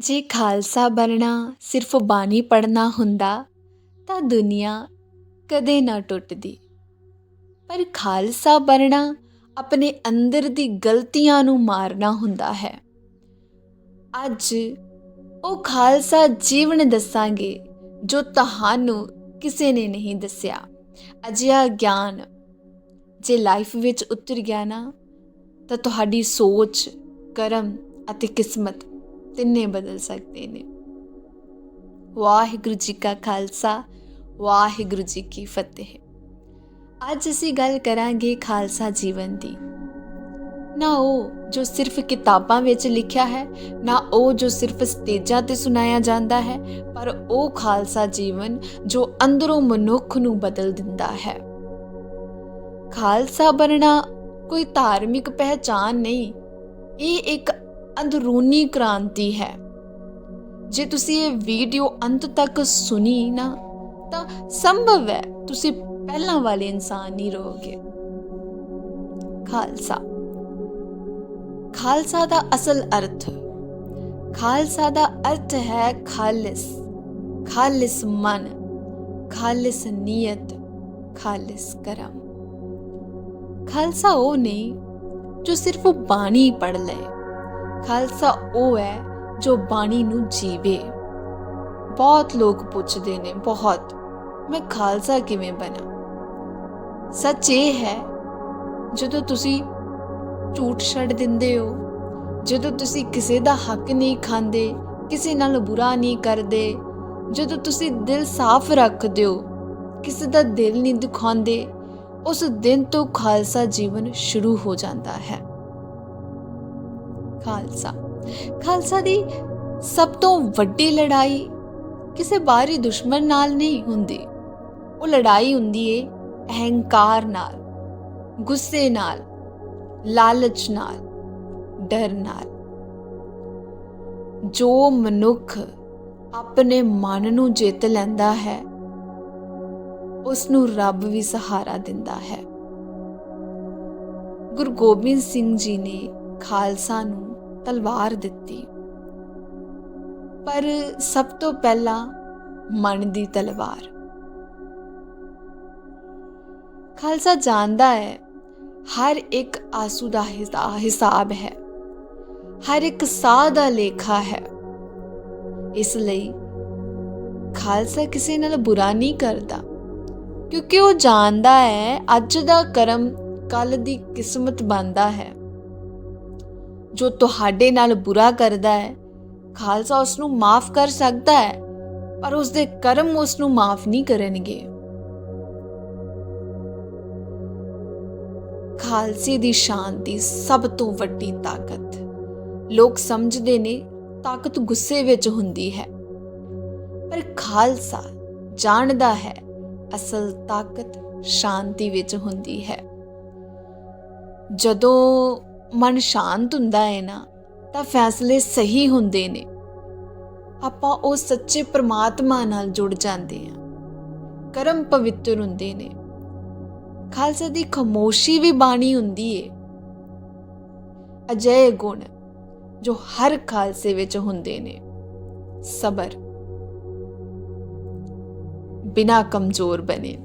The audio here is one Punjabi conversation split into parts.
ਜੇ ਖਾਲਸਾ ਬਣਨਾ ਸਿਰਫ ਬਾਣੀ ਪੜਨਾ ਹੁੰਦਾ, ਤਾਂ ਦੁਨੀਆ ਕਦੇ ਨਾ ਟੁੱਟਦੀ। ਪਰ ਖਾਲਸਾ ਬਣਨਾ ਆਪਣੇ ਅੰਦਰ ਦੀ ਗਲਤੀਆਂ ਨੂੰ ਮਾਰਨਾ ਹੁੰਦਾ ਹੈ। ਅੱਜ ਉਹ ਖਾਲਸਾ ਜੀਵਨ ਦੱਸਾਂਗੇ, ਜੋ ਤੁਹਾਨੂੰ ਕਿਸੇ ਨੇ ਨਹੀਂ ਦੱਸਿਆ। ਅਜਿਹਾ ਗਿਆਨ ਜੇ ਲਾਈਫ ਵਿੱਚ ਉਤਰ ਗਿਆ ਨਾ, ਤਾਂ ਤੁਹਾਡੀ ਸੋਚ, ਕਰਮ ਅਤੇ ਕਿਸਮਤ ਤਿੰਨੇ ਬਦਲ ਸਕਦੇ ਨੇ। ਵਾਹਿਗੁਰੂ ਜੀ ਕਾ ਖਾਲਸਾ, ਵਾਹਿਗੁਰੂ ਜੀ ਕੀ ਫਤਿਹ। ਅੱਜ ਅਸੀਂ ਗੱਲ ਕਰਾਂਗੇ ਖਾਲਸਾ ਜੀਵਨ ਦੀ। ਨਾ ਉਹ ਜੋ ਸਿਰਫ ਕਿਤਾਬਾਂ ਵਿੱਚ ਲਿਖਿਆ ਹੈ, ਨਾ ਉਹ ਜੋ ਸਿਰਫ ਸਟੇਜਾਂ ਤੇ ਸੁਣਾਇਆ ਜਾਂਦਾ ਹੈ, ਪਰ ਉਹ ਖਾਲਸਾ ਜੀਵਨ ਜੋ ਅੰਦਰੋਂ ਮਨੁੱਖ ਨੂੰ ਬਦਲ ਦਿੰਦਾ ਹੈ। ਖਾਲਸਾ ਬਣਨਾ ਕੋਈ ਧਾਰਮਿਕ ਪਹਿਚਾਨ ਨਹੀਂ, ਇਹ ਇੱਕ ਅੰਦਰੂਨੀ ਕ੍ਰਾਂਤੀ ਹੈ। ਜੇ ਤੁਸੀਂ ਇਹ ਵੀਡੀਓ ਅੰਤ ਤੱਕ ਸੁਣੀ ਨਾ, ਤਾਂ ਸੰਭਵ ਹੈ ਤੁਸੀਂ ਪਹਿਲਾਂ ਵਾਲੇ ਇਨਸਾਨ ਹੀ ਰਹੋਗੇ। ਖਾਲਸਾ। ਖਾਲਸਾ ਦਾ ਅਸਲ ਅਰਥ। ਖਾਲਸਾ ਦਾ ਅਰਥ ਹੈ ਖਾਲਿਸ। ਖਾਲਿਸ ਮਨ। ਖਾਲਿਸ ਨੀਅਤ। ਖਾਲਿਸ ਕਰਮ। ਖਾਲਸਾ ਉਹ ਨਹੀਂ ਜੋ ਸਿਰਫ ਬਾਣੀ ਪੜ ਲਏ। ਖਾਲਸਾ ਉਹ ਹੈ ਜੋ ਬਾਣੀ ਨੂੰ ਜੀਵੇ। ਬਹੁਤ ਲੋਕ ਪੁੱਛਦੇ ਨੇ, ਬਹੁਤ, ਮੈਂ ਖਾਲਸਾ ਕਿਵੇਂ ਬਣਾ? ਸੱਚ ਇਹ ਹੈ, ਜਦੋਂ ਤੁਸੀਂ ਝੂਠ ਛੱਡ ਦਿੰਦੇ ਹੋ, ਜਦੋਂ ਤੁਸੀਂ ਕਿਸੇ ਦਾ ਹੱਕ ਨਹੀਂ ਖਾਂਦੇ, ਕਿਸੇ ਨਾਲ ਬੁਰਾ ਨਹੀਂ ਕਰਦੇ, ਜਦੋਂ ਤੁਸੀਂ ਦਿਲ ਸਾਫ਼ ਰੱਖਦੇ ਹੋ, ਕਿਸੇ ਦਾ ਦਿਲ ਨਹੀਂ ਦੁਖਾਉਂਦੇ, ਉਸ ਦਿਨ ਤੋਂ ਖਾਲਸਾ ਜੀਵਨ ਸ਼ੁਰੂ ਹੋ ਜਾਂਦਾ ਹੈ। ਖਾਲਸਾ। ਖਾਲਸਾ ਦੀ ਸਭ ਤੋਂ ਵੱਡੀ ਲੜਾਈ ਕਿਸੇ ਬਾਹਰੀ ਦੁਸ਼ਮਣ ਨਾਲ ਨਹੀਂ ਹੁੰਦੀ। ਉਹ ਲੜਾਈ ਹੁੰਦੀ ਏ ਅਹੰਕਾਰ ਨਾਲ, ਗੁੱਸੇ ਨਾਲ, ਲਾਲਚ ਨਾਲ, ਡਰ ਨਾਲ। ਜੋ ਮਨੁੱਖ ਆਪਣੇ ਮਨ ਨੂੰ ਜਿੱਤ ਲੈਂਦਾ ਹੈ ਉਸ ਨੂੰ ਰੱਬ ਵੀ ਸਹਾਰਾ ਦਿੰਦਾ ਹੈ। ਗੁਰੂ ਗੋਬਿੰਦ ਸਿੰਘ ਜੀ ਨੇ ਖਾਲਸਾ ਨੂੰ ਤਲਵਾਰ ਦਿੱਤੀ। ਪਰ ਸਭ ਤੋਂ ਪਹਿਲਾਂ ਮਨ ਦੀ ਤਲਵਾਰ। ਖਾਲਸਾ ਜਾਣਦਾ ਹੈ, ਹਰ ਇੱਕ ਆਸੂ ਦਾ ਹਿਸਾਬ ਹੈ। ਹਰ ਇੱਕ ਸਾਹ ਦਾ ਲੇਖਾ ਹੈ। ਇਸ ਲਈ ਖਾਲਸਾ ਕਿਸੇ ਨਾਲ ਬੁਰਾ ਨਹੀਂ ਕਰਦਾ, ਕਿਉਂਕਿ ਉਹ ਜਾਣਦਾ ਹੈ, ਅੱਜ ਦਾ ਕਰਮ ਕੱਲ ਦੀ ਕਿਸਮਤ ਬਣਦਾ ਹੈ। ਜੋ ਤੁਹਾਡੇ ਨਾਲ ਬੁਰਾ ਕਰਦਾ ਹੈ। ਖਾਲਸਾ ਉਸ ਨੂੰ ਮਾਫ ਕਰ ਸਕਦਾ ਹੈ, ਪਰ ਉਸ ਦੇ ਕਰਮ ਉਸ ਨੂੰ ਮਾਫ ਨਹੀਂ ਕਰਨਗੇ। ਖਾਲਸੇ ਦੀ ਸ਼ਾਂਤੀ ਸਭ ਤੋਂ ਵੱਡੀ ਤਾਕਤ। ਲੋਕ ਸਮਝਦੇ ਨੇ, ਤਾਕਤ ਗੁੱਸੇ ਵਿੱਚ ਹੁੰਦੀ ਹੈ। ਪਰ ਖਾਲਸਾ ਜਾਣਦਾ ਹੈ, ਅਸਲ ਤਾਕਤ ਸ਼ਾਂਤੀ ਵਿੱਚ ਹੁੰਦੀ ਹੈ। ਜਦੋਂ ਮਨ ਸ਼ਾਂਤ ਹੁੰਦਾ ਹੈ ਨਾ, ਤਾਂ ਫੈਸਲੇ ਸਹੀ ਹੁੰਦੇ ਨੇ। ਆਪਾਂ ਉਹ ਸੱਚੇ ਪ੍ਰਮਾਤਮਾ ਨਾਲ ਜੁੜ ਜਾਂਦੇ ਹਾਂ। ਕਰਮ ਪਵਿੱਤਰ ਹੁੰਦੇ ਨੇ। ਖਾਲਸਾ ਦੀ ਖਮੋਸ਼ੀ ਵੀ ਬਾਣੀ ਹੁੰਦੀ ਏ। ਅਜੇ ਗੁਣ ਜੋ ਹਰ ਖਾਲਸੇ ਵਿੱਚ ਹੁੰਦੇ ਨੇ। ਸਬਰ। ਬਿਨਾ ਕਮਜ਼ੋਰ ਬਣੇ।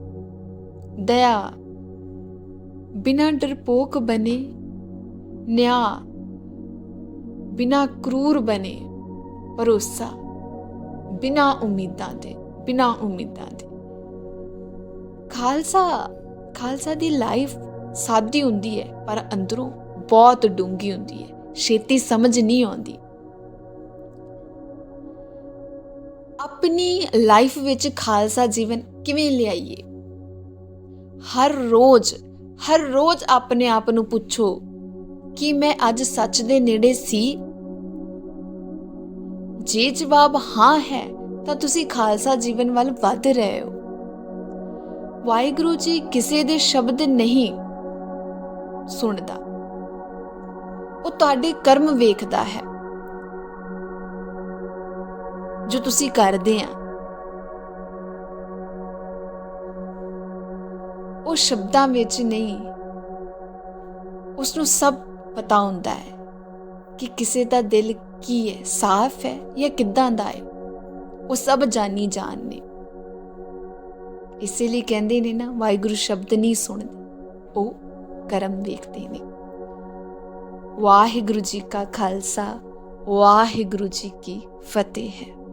ਦਇਆ। ਬਿਨਾ ਡਰਪੋਕ ਬਣੇ। ਨਿਆ ਬਿਨਾ ਕਰੂਰ ਬਨੇ ਭਰੋਸਾ, ਬਿਨਾ ਉਮੀਦਾਂ ਦੇ, ਬਿਨਾ ਉਮੀਦਾਂ ਦੇ। ਖਾਲਸਾ ਖਾਲਸਾ ਦੀ ਲਾਈਫ ਸਾਦੀ ਹੁੰਦੀ ਹੈ, ਪਰ ਅੰਦਰੋਂ ਬਹੁਤ ਡੂੰਗੀ ਹੁੰਦੀ ਹੈ। ਛੇਤੀ ਸਮਝ ਨਹੀਂ ਆਉਂਦੀ। ਆਪਣੀ ਲਾਈਫ ਵਿੱਚ ਖਾਲਸਾ ਜੀਵਨ ਕਿਵੇਂ ਲਿਆਈਏ? ਹਰ ਰੋਜ਼ ਹਰ ਰੋਜ਼ ਆਪਣੇ ਆਪ ਨੂੰ ਪੁੱਛੋ। ਕਿ ਮੈਂ ਅੱਜ ਸੱਚ ਦੇ ਨੇੜੇ ਸੀ? ਜੇ ਜਵਾਬ ਹਾਂ ਹੈ, ਤਾਂ ਤੁਸੀਂ ਖਾਲਸਾ ਜੀਵਨ ਵੱਲ ਵੱਧ ਰਹੇ ਹੋ। ਵਾਹਿਗੁਰੂ ਜੀ ਕਿਸੇ ਦੇ ਸ਼ਬਦ ਨਹੀਂ ਸੁਣਦਾ। ਉਹ ਤੁਹਾਡੇ ਕਰਮ ਵੇਖਦਾ ਹੈ। ਜੋ ਤੁਸੀਂ ਕਰਦੇ ਆ। ਉਹ ਸ਼ਬਦਾਂ ਵਿੱਚ ਨਹੀਂ ਉਸ ਨੂੰ ਸਭ ਪਤਾ ਹੁੰਦਾ ਹੈ ਕਿ ਕਿਸੇ ਦਾ ਦਿਲ ਕੀ ਹੈ, ਸਾਫ਼ ਹੈ ਜਾਂ ਕਿੱਦਾਂ ਦਾ ਹੈ, ਉਹ ਸਭ ਜਾਣੀ ਜਾਣ ਨੇ। ਇਸੇ ਲਈ ਕਹਿੰਦੇ ਨੇ ਨਾ, ਵਾਹਿਗੁਰੂ ਸ਼ਬਦ ਨਹੀਂ ਸੁਣਦੇ, ਉਹ ਕਰਮ ਵੇਖਦੇ ਨੇ। ਵਾਹਿਗੁਰੂ ਜੀ ਕਾ ਖਾਲਸਾ, ਵਾਹਿਗੁਰੂ ਜੀ ਕੀ ਫਤਿਹ ਹੈ।